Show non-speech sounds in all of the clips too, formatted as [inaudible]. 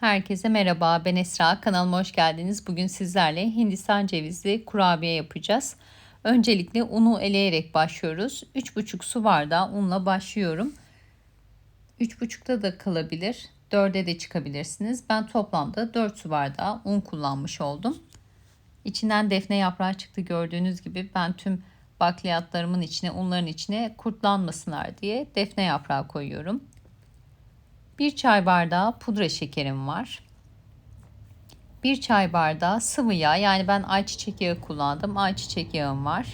Herkese merhaba ben Esra kanalıma hoş geldiniz. Bugün sizlerle Hindistan cevizli kurabiye yapacağız. Öncelikle unu eleyerek başlıyoruz. 3,5 su bardağı unla başlıyorum. 3,5'da da kalabilir. 4'e de çıkabilirsiniz. Ben toplamda 4 su bardağı un kullanmış oldum. İçinden defne yaprağı çıktı gördüğünüz gibi ben tüm bakliyatlarımın içine unların içine kurtlanmasınlar diye defne yaprağı koyuyorum. 1 çay bardağı pudra şekerim var. 1 çay bardağı sıvı yağ yani ben ayçiçek yağı kullandım. Ayçiçek yağım var.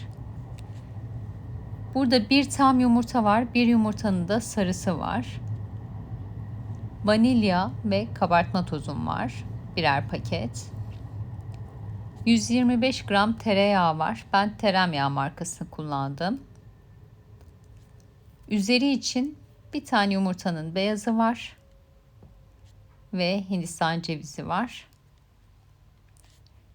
Burada bir tam yumurta var. Bir yumurtanın da sarısı var. Vanilya ve kabartma tozum var. Birer paket. 125 gram tereyağı var. Ben teremyağı markasını kullandım. Üzeri için bir tane yumurtanın beyazı var. Ve Hindistan cevizi var.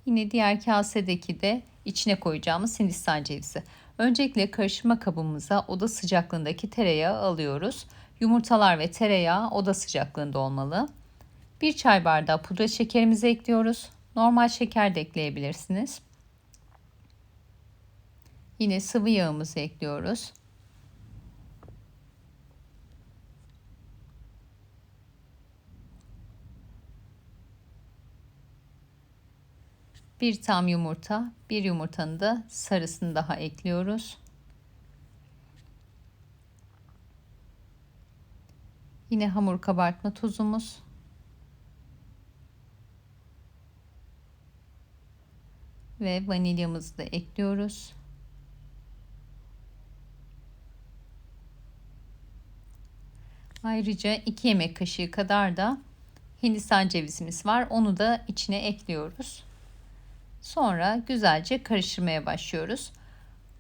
Yine diğer kasedeki de içine koyacağımız Hindistan cevizi. Öncelikle karıştırma kabımıza oda sıcaklığındaki tereyağı alıyoruz. Yumurtalar ve tereyağı oda sıcaklığında olmalı. Bir çay bardağı pudra şekerimizi ekliyoruz. Normal şeker de ekleyebilirsiniz. Yine sıvı yağımızı ekliyoruz. Bir tam yumurta, bir yumurtanın da sarısını daha ekliyoruz. Yine hamur kabartma tuzumuz. Ve vanilyamızı da ekliyoruz. Ayrıca 2 yemek kaşığı kadar da Hindistan cevizimiz var. Onu da içine ekliyoruz. Sonra güzelce karıştırmaya başlıyoruz.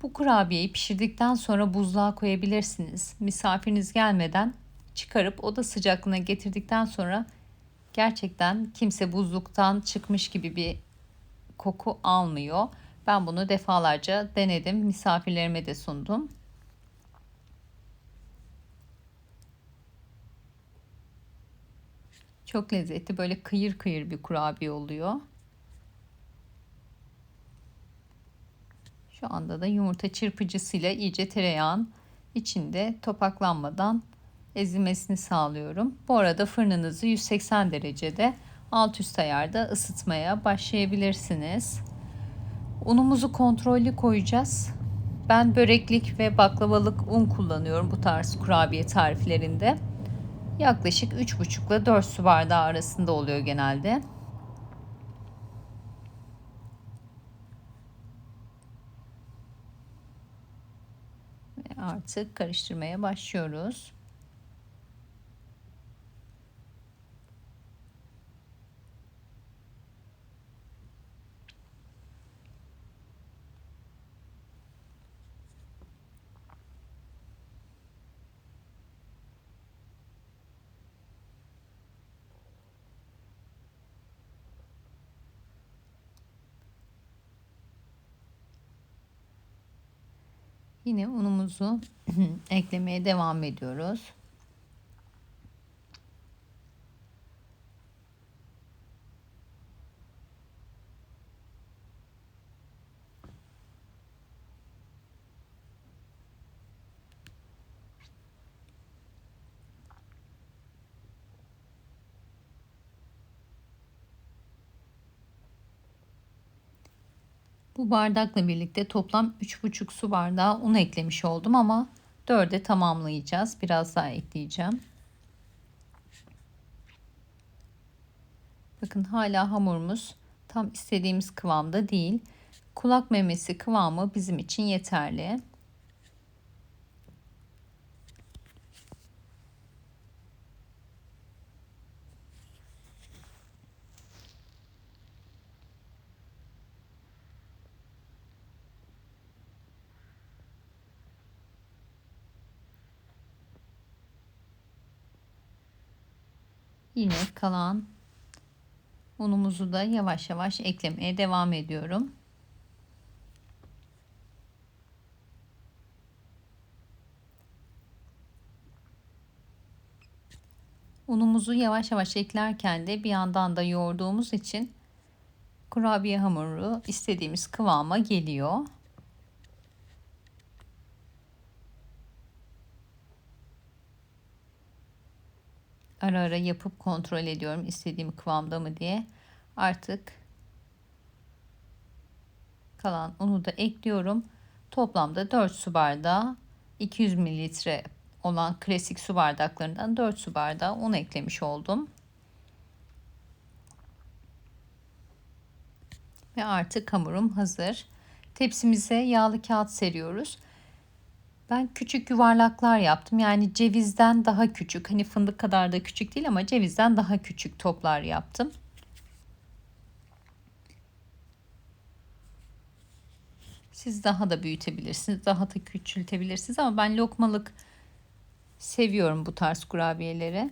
Bu kurabiyeyi pişirdikten sonra buzluğa koyabilirsiniz. Misafiriniz gelmeden çıkarıp oda sıcaklığına getirdikten sonra gerçekten kimse buzluktan çıkmış gibi bir koku almıyor. Ben bunu defalarca denedim. Misafirlerime de sundum. Çok lezzetli böyle kıyır kıyır bir kurabiye oluyor. Şu anda da yumurta çırpıcısıyla iyice tereyağın içinde topaklanmadan ezilmesini sağlıyorum. Bu arada fırınınızı 180 derecede alt üst ayarda ısıtmaya başlayabilirsiniz. Unumuzu kontrollü koyacağız. Ben böreklik ve baklavalık un kullanıyorum bu tarz kurabiye tariflerinde. Yaklaşık 3,5 ile 4 su bardağı arasında oluyor genelde. Artık karıştırmaya başlıyoruz. Yine unumuzu [clears throat] eklemeye devam ediyoruz. Bu bardakla birlikte toplam 3,5 su bardağı un eklemiş oldum ama 4'e tamamlayacağız. Biraz daha ekleyeceğim. Bakın hala hamurumuz tam istediğimiz kıvamda değil. Kulak memesi kıvamı bizim için yeterli. Yine kalan unumuzu da yavaş yavaş eklemeye devam ediyorum. Unumuzu yavaş yavaş eklerken de bir yandan da yoğurduğumuz için kurabiye hamuru istediğimiz kıvama geliyor. Ara ara yapıp kontrol ediyorum istediğim kıvamda mı diye. Artık kalan unu da ekliyorum. Toplamda 4 su bardağı 200 mililitre olan klasik su bardaklarından 4 su bardağı un eklemiş oldum. Ve artık hamurum hazır. Tepsimize yağlı kağıt seriyoruz. Ben küçük yuvarlaklar yaptım. Yani cevizden daha küçük. Hani fındık kadar da küçük değil ama cevizden daha küçük toplar yaptım. Siz daha da büyütebilirsiniz. Daha da küçültebilirsiniz ama ben lokmalık seviyorum bu tarz kurabiyeleri.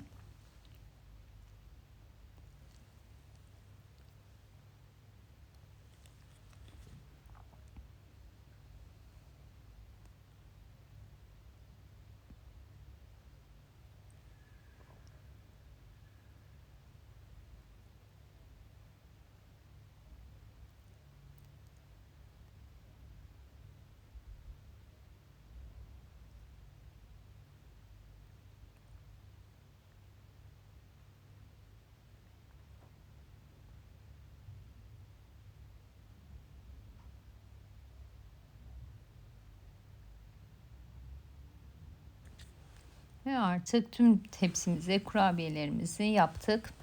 Ve artık tüm tepsimize kurabiyelerimizi yaptık.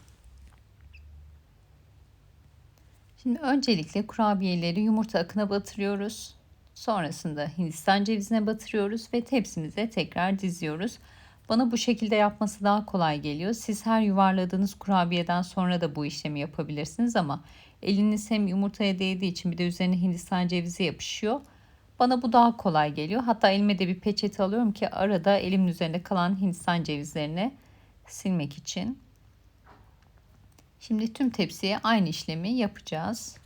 Şimdi öncelikle kurabiyeleri yumurta akına batırıyoruz. Sonrasında Hindistan cevizine batırıyoruz ve tepsimize tekrar diziyoruz. Bana bu şekilde yapması daha kolay geliyor. Siz her yuvarladığınız kurabiyeden sonra da bu işlemi yapabilirsiniz ama eliniz hem yumurtaya değdiği için bir de üzerine Hindistan cevizi yapışıyor. Bana bu daha kolay geliyor. Hatta elime de bir peçete alıyorum ki arada elimin üzerinde kalan Hindistan cevizlerini silmek için. Şimdi tüm tepsiye aynı işlemi yapacağız.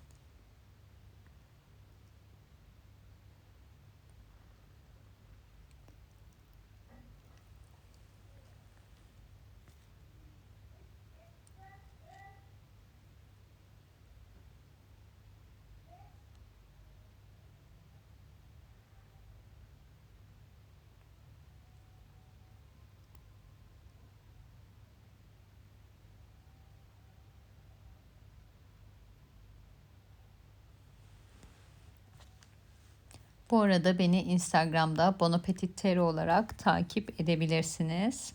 Bu arada beni Instagram'da Bonapetitero olarak takip edebilirsiniz.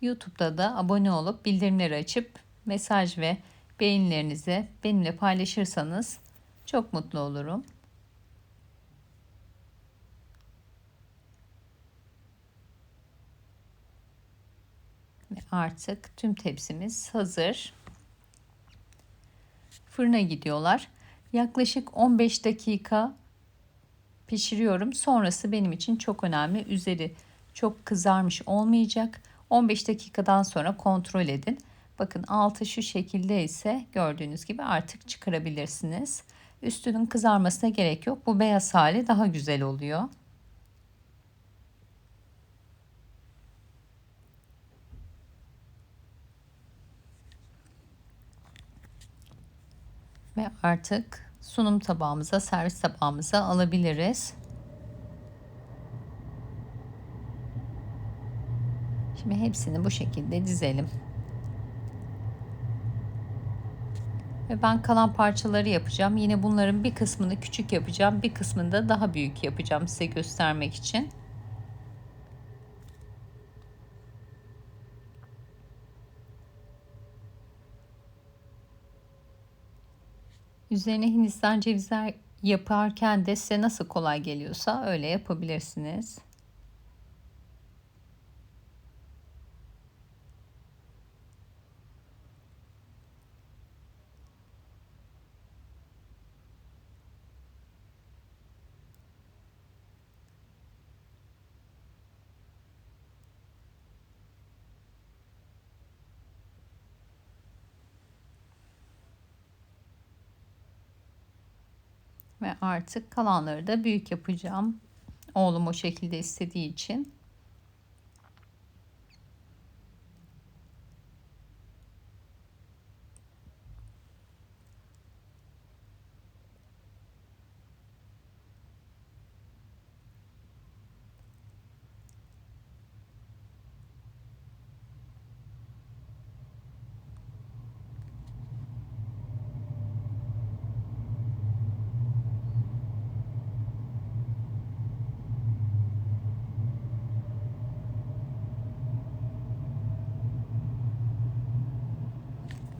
YouTube'da da abone olup bildirimleri açıp mesaj ve beğenilerinizi benimle paylaşırsanız çok mutlu olurum. Ve artık tüm tepsimiz hazır. Fırına gidiyorlar. Yaklaşık 15 dakika pişiriyorum. Sonrası benim için çok önemli. Üzeri çok kızarmış olmayacak. 15 dakikadan sonra kontrol edin. Bakın altı şu şekilde ise gördüğünüz gibi artık çıkarabilirsiniz. Üstünün kızarmasına gerek yok. Bu beyaz hali daha güzel oluyor. Ve artık sunum tabağımıza, servis tabağımıza alabiliriz. Şimdi hepsini bu şekilde dizelim. Ve ben kalan parçaları yapacağım. Yine bunların bir kısmını küçük yapacağım. Bir kısmını da daha büyük yapacağım size göstermek için. Üzerine Hindistan cevizler yaparken de size nasıl kolay geliyorsa öyle yapabilirsiniz. Ve artık kalanları da büyük yapacağım. Oğlum o şekilde istediği için.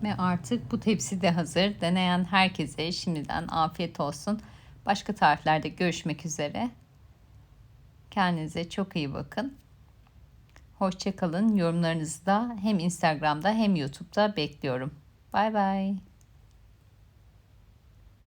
Ve artık bu tepsi de hazır. Deneyen herkese şimdiden afiyet olsun. Başka tariflerde görüşmek üzere. Kendinize çok iyi bakın. Hoşçakalın. Yorumlarınızı da hem Instagram'da hem YouTube'da bekliyorum. Bay bay.